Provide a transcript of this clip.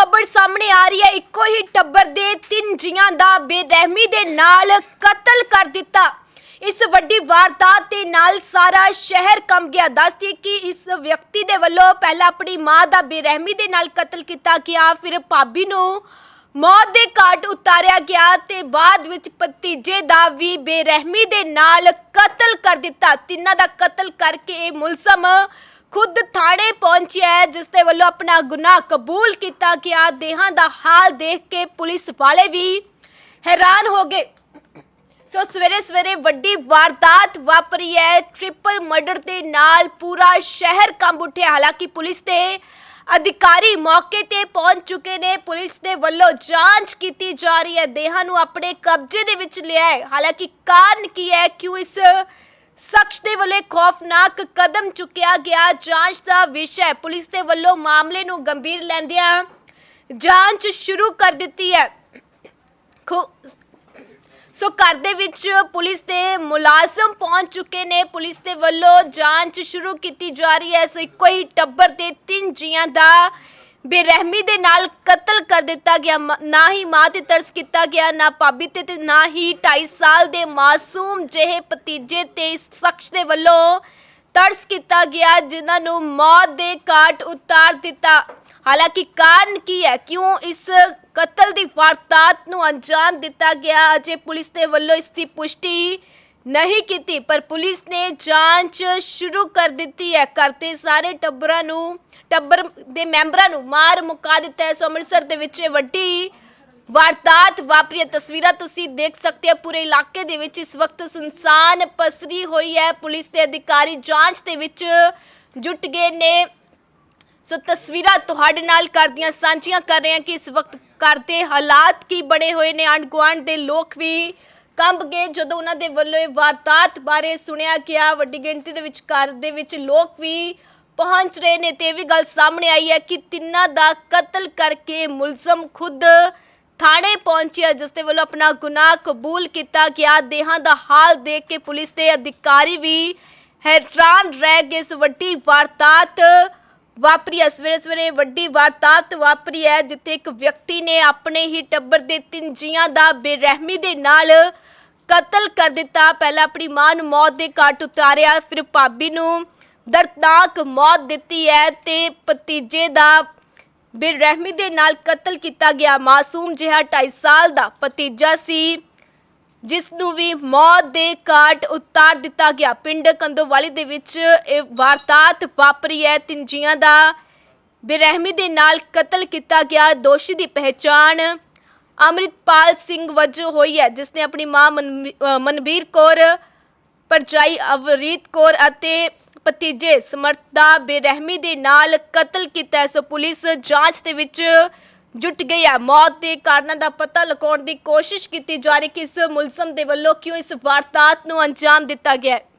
ਖਬਰ ਸਾਹਮਣੇ ਆ ਰਹੀ ਹੈ। ਇੱਕੋ ਹੀ ਟੱਬਰ ਦੇ ਤਿੰਨ ਜੀਆਂ ਦਾ ਬੇਰਹਿਮੀ ਦੇ ਨਾਲ ਕਤਲ ਕਰ ਦਿੱਤਾ। ਇਸ ਵੱਡੀ ਵਾਰਦਾਤ ਦੇ ਨਾਲ ਸਾਰਾ ਸ਼ਹਿਰ ਕੰਬ ਗਿਆ। ਦੱਸਦੀ ਕਿ ਇਸ ਵਿਅਕਤੀ ਦੇ ਵੱਲੋਂ ਪਹਿਲਾਂ ਆਪਣੀ ਮਾਂ ਦਾ ਬੇਰਹਿਮੀ ਦੇ ਨਾਲ ਕਤਲ ਕੀਤਾ ਗਿਆ, ਫਿਰ ਭਾਬੀ ਨੂੰ ਮੌਤ ਦੇ ਘਾਟ ਉਤਾਰਿਆ ਗਿਆ ਤੇ ਬਾਅਦ ਵਿੱਚ ਭਤੀਜੇ ਦਾ ਵੀ ਬੇਰਹਿਮੀ ਦੇ ਨਾਲ ਕਤਲ ਕਰ ਦਿੱਤਾ। ਤਿੰਨਾਂ ਦਾ ਕਤਲ ਕਰਕੇ ਇਹ ਮੁਲਜ਼ਮ ਖੁਦ ਥਾਣੇ ਪਹੁੰਚਿਆ ਹੈ, ਜਿਸ ਦੇ ਵੱਲੋਂ ਆਪਣਾ ਗੁਨਾਹ ਕਬੂਲ ਕੀਤਾ ਗਿਆ। ਦੇਹਾਂ ਦਾ ਹਾਲ ਦੇਖ ਕੇ ਪੁਲਿਸ ਵਾਲੇ ਵੀ ਹੈਰਾਨ ਹੋ ਗਏ। ਸੋ ਸਵੇਰੇ ਸਵੇਰੇ ਵੱਡੀ ਵਾਰਦਾਤ ਵਾਪਰੀ ਹੈ। ਟ੍ਰਿਪਲ ਮਰਡਰ ਦੇ ਨਾਲ ਪੂਰਾ ਸ਼ਹਿਰ ਕੰਬ ਉੱਠਿਆ। ਹਾਲਾਂਕਿ ਪੁਲਿਸ ਦੇ ਅਧਿਕਾਰੀ ਮੌਕੇ ਤੇ ਪਹੁੰਚ ਚੁੱਕੇ ਨੇ। ਪੁਲਿਸ ਦੇ ਵੱਲੋਂ ਜਾਂਚ ਕੀਤੀ ਜਾ ਰਹੀ ਹੈ। ਦੇਹਾਂ ਨੂੰ ਆਪਣੇ ਕਬਜ਼ੇ ਦੇ ਵਿੱਚ ਲਿਆ ਹੈ। ਹਾਲਾਂਕਿ ਕਾਰਨ ਕੀ ਹੈ? ਕਿਉਂ ਇਸ ਸ਼ਖਸ ਦੇ ਵੱਲੋਂ ਖੌਫਨਾਕ ਕਦਮ ਚੁੱਕਿਆ ਗਿਆ। ਜਾਂਚ ਦਾ ਵਿਸ਼ਾ ਹੈ। ਪੁਲਿਸ ਦੇ ਵੱਲੋਂ ਮਾਮਲੇ ਨੂੰ ਗੰਭੀਰ ਲੈਂਦਿਆਂ ਜਾਂਚ ਸ਼ੁਰੂ ਕਰ ਦਿੱਤੀ ਹੈ। ਖੋ ਸੋ ਘਰ ਦੇ ਵਿੱਚ ਪੁਲਿਸ ਦੇ ਮੁਲਾਜ਼ਮ ਪਹੁੰਚ ਚੁੱਕੇ ਨੇ। ਪੁਲਿਸ ਦੇ ਵੱਲੋਂ ਜਾਂਚ ਸ਼ੁਰੂ ਕੀਤੀ ਜਾ ਰਹੀ ਹੈ। ਸੋ ਇੱਕੋ ਹੀ ਟੱਬਰ ਦੇ ਤਿੰਨ ਜੀਆਂ ਦਾ ਬੇਰਹਿਮੀ ਦੇ ਨਾਲ ਕਤਲ ਕਰ ਦਿੱਤਾ ਗਿਆ। ਮ- ਨਾ ਹੀ ਮਾਂ ਤੇ ਤਰਸ ਕੀਤਾ ਗਿਆ, ਨਾ ਭਾਬੀ ਤੇ ਤੇ ਨਾ ਹੀ 2.5 ਸਾਲ ਦੇ ਮਾਸੂਮ ਜਿਹੇ ਭਤੀਜੇ ਤੇ ਇਸ ਸ਼ਖਸ ਦੇ ਵੱਲੋਂ ਤਰਸ ਕੀਤਾ ਗਿਆ, ਜਿਨ੍ਹਾਂ ਨੂੰ ਮੌਤ ਦੇ ਘਾਟ ਉਤਾਰ ਦਿੱਤਾ। ਹਾਲਾਂਕਿ ਕਾਰਨ ਕੀ ਹੈ? ਕਿਉਂ ਇਸ ਕਤਲ ਦੀ ਵਾਰਦਾਤ ਨੂੰ ਅੰਜਾਮ ਦਿੱਤਾ ਗਿਆ? ਅਜੇ ਪੁਲਿਸ ਦੇ ਵੱਲੋਂ ਇਸ ਦੀ ਪੁਸ਼ਟੀ ਨਹੀਂ ਕੀਤੀ, ਪਰ ਪੁਲਿਸ ਨੇ ਜਾਂਚ ਸ਼ੁਰੂ ਕਰ ਦਿੱਤੀ ਹੈ। ਕਰਤੇ ਸਾਰੇ ਟੱਬਰਾਂ ਨੂੰ, ਟੱਬਰ ਦੇ ਮੈਂਬਰਾਂ ਨੂੰ ਮਾਰ ਮੁਕਾ ਦਿੱਤਾ ਹੈ। ਸੋ ਅੰਮ੍ਰਿਤਸਰ ਦੇ ਵਿੱਚ ਇਹ ਵੱਡੀ ਵਾਰਦਾਤ ਵਾਪਰੀ ਤਸਵੀਰਾਂ ਤੁਸੀਂ ਦੇਖ ਸਕਦੇ ਹੋ, ਪੂਰੇ ਇਲਾਕੇ ਦੇ ਵਿੱਚ ਇਸ ਵਕਤ ਸੁਨਸਾਨ ਪਸਰੀ ਹੋਈ ਹੈ। ਪੁਲਿਸ ਦੇ ਅਧਿਕਾਰੀ ਜਾਂਚ ਦੇ ਵਿੱਚ ਜੁਟ ਗਏ ਨੇ। ਸੋ ਤਸਵੀਰਾਂ ਤੁਹਾਡੇ ਨਾਲ ਕਰਦੀਆਂ ਸਾਂਝੀਆਂ ਕਰ ਰਹੇ ਹਾਂ ਕਿ ਇਸ ਵਕਤ ਘਰ ਦੇ ਹਾਲਾਤ ਕੀ ਬਣੇ ਹੋਏ ਨੇ। ਆਂਢ ਗੁਆਂਢ ਦੇ ਲੋਕ ਵੀ ਕੰਬ ਗਏ ਜਦੋਂ ਉਹਨਾਂ ਦੇ ਵੱਲੋਂ ਇਹ ਵਾਰਦਾਤ ਬਾਰੇ ਸੁਣਿਆ ਗਿਆ। ਵੱਡੀ ਗਿਣਤੀ ਦੇ ਵਿੱਚ ਘਰ ਦੇ ਵਿੱਚ ਲੋਕ ਵੀ ਪਹੁੰਚ ਰਹੇ ਨੇ ਤੇ ਇਹ ਵੀ ਗੱਲ ਸਾਹਮਣੇ ਆਈ ਹੈ ਕਿ ਤਿੰਨਾਂ ਦਾ ਕਤਲ ਕਰਕੇ ਮੁਲਜ਼ਮ ਖੁਦ ਥਾਣੇ ਪਹੁੰਚਿਆ, ਜਿਸ ਦੇ ਵੱਲੋਂ ਆਪਣਾ ਗੁਨਾਹ ਕਬੂਲ ਕੀਤਾ ਗਿਆ। ਦੇਹਾਂ ਦਾ ਹਾਲ ਦੇਖ ਕੇ ਪੁਲਿਸ ਦੇ ਅਧਿਕਾਰੀ ਵੀ ਹੈਰਾਨ ਰਹਿ ਗਏ। ਇਸ ਵੱਡੀ ਵਾਰਦਾਤ ਵਾਪਰੀ ਹੈ। ਸਵੇਰੇ ਸਵੇਰੇ ਵੱਡੀ ਵਾਰਦਾਤ ਵਾਪਰੀ ਹੈ, ਜਿੱਥੇ ਇੱਕ ਵਿਅਕਤੀ ਨੇ ਆਪਣੇ ਹੀ ਟੱਬਰ ਦੇ ਤਿੰਨ ਜੀਆਂ ਦਾ ਬੇਰਹਿਮੀ ਦੇ ਨਾਲ ਕਤਲ ਕਰ ਦਿੱਤਾ। ਪਹਿਲਾਂ ਆਪਣੀ ਮਾਂ ਨੂੰ ਮੌਤ ਦੇ ਘਾਟ ਉਤਾਰਿਆ, ਫਿਰ ਭਾਬੀ ਨੂੰ ਦਰਦਨਾਕ ਮੌਤ ਦਿੱਤੀ ਹੈ ਤੇ ਭਤੀਜੇ ਦਾ ਬੇਰਹਿਮੀ ਦੇ ਨਾਲ ਕਤਲ ਕੀਤਾ ਗਿਆ। ਮਾਸੂਮ ਜਿਹਾ 2.5 ਸਾਲ ਦਾ ਭਤੀਜਾ ਸੀ, ਜਿਸ ਨੂੰ ਵੀ ਮੌਤ ਦੇ ਘਾਟ ਉਤਾਰ ਦਿੱਤਾ ਗਿਆ। ਪਿੰਡ ਕੰਦੋਵਾਲੀ ਦੇ ਵਿੱਚ ਇਹ ਵਾਰਦਾਤ ਵਾਪਰੀ ਹੈ। ਤਿੰਨ ਦਾ ਬੇਰਹਿਮੀ ਦੇ ਨਾਲ ਕਤਲ ਕੀਤਾ ਗਿਆ। ਦੋਸ਼ੀ ਦੀ ਪਹਿਚਾਣ ਅਮਰਿਤਪਾਲ ਸਿੰਘ ਵਜੋਂ ਹੋਈ ਹੈ ਜਿਸ ਨੇ ਆਪਣੀ ਮਾਂ ਮਨ- ਅ, ਮਨਵੀਰ ਕੌਰ ਪਰਜਾਈ ਅਵਰੀਤ ਕੌਰ ਅਤੇ ਭਤੀਜੇ ਸਮਰਥ ਦਾ ਬੇਰਹਿਮੀ ਦੇ ਨਾਲ ਕਤਲ ਕੀਤਾ ਸੋ ਪੁਲਿਸ ਜਾਂਚ ਦੇ ਵਿੱਚ ਜੁਟ ਗਈ ਹੈ। ਮੌਤ ਦੇ ਕਾਰਨਾਂ ਦਾ ਪਤਾ ਲਗਾਉਣ ਦੀ ਕੋਸ਼ਿਸ਼ ਕੀਤੀ ਜਾ ਰਹੀ ਕਿ ਇਸ ਮੁਲਜ਼ਮ ਦੇ ਵੱਲੋਂ ਕਿਉਂ ਇਸ ਵਾਰਦਾਤ ਨੂੰ ਅੰਜਾਮ ਦਿੱਤਾ ਗਿਆ ਹੈ।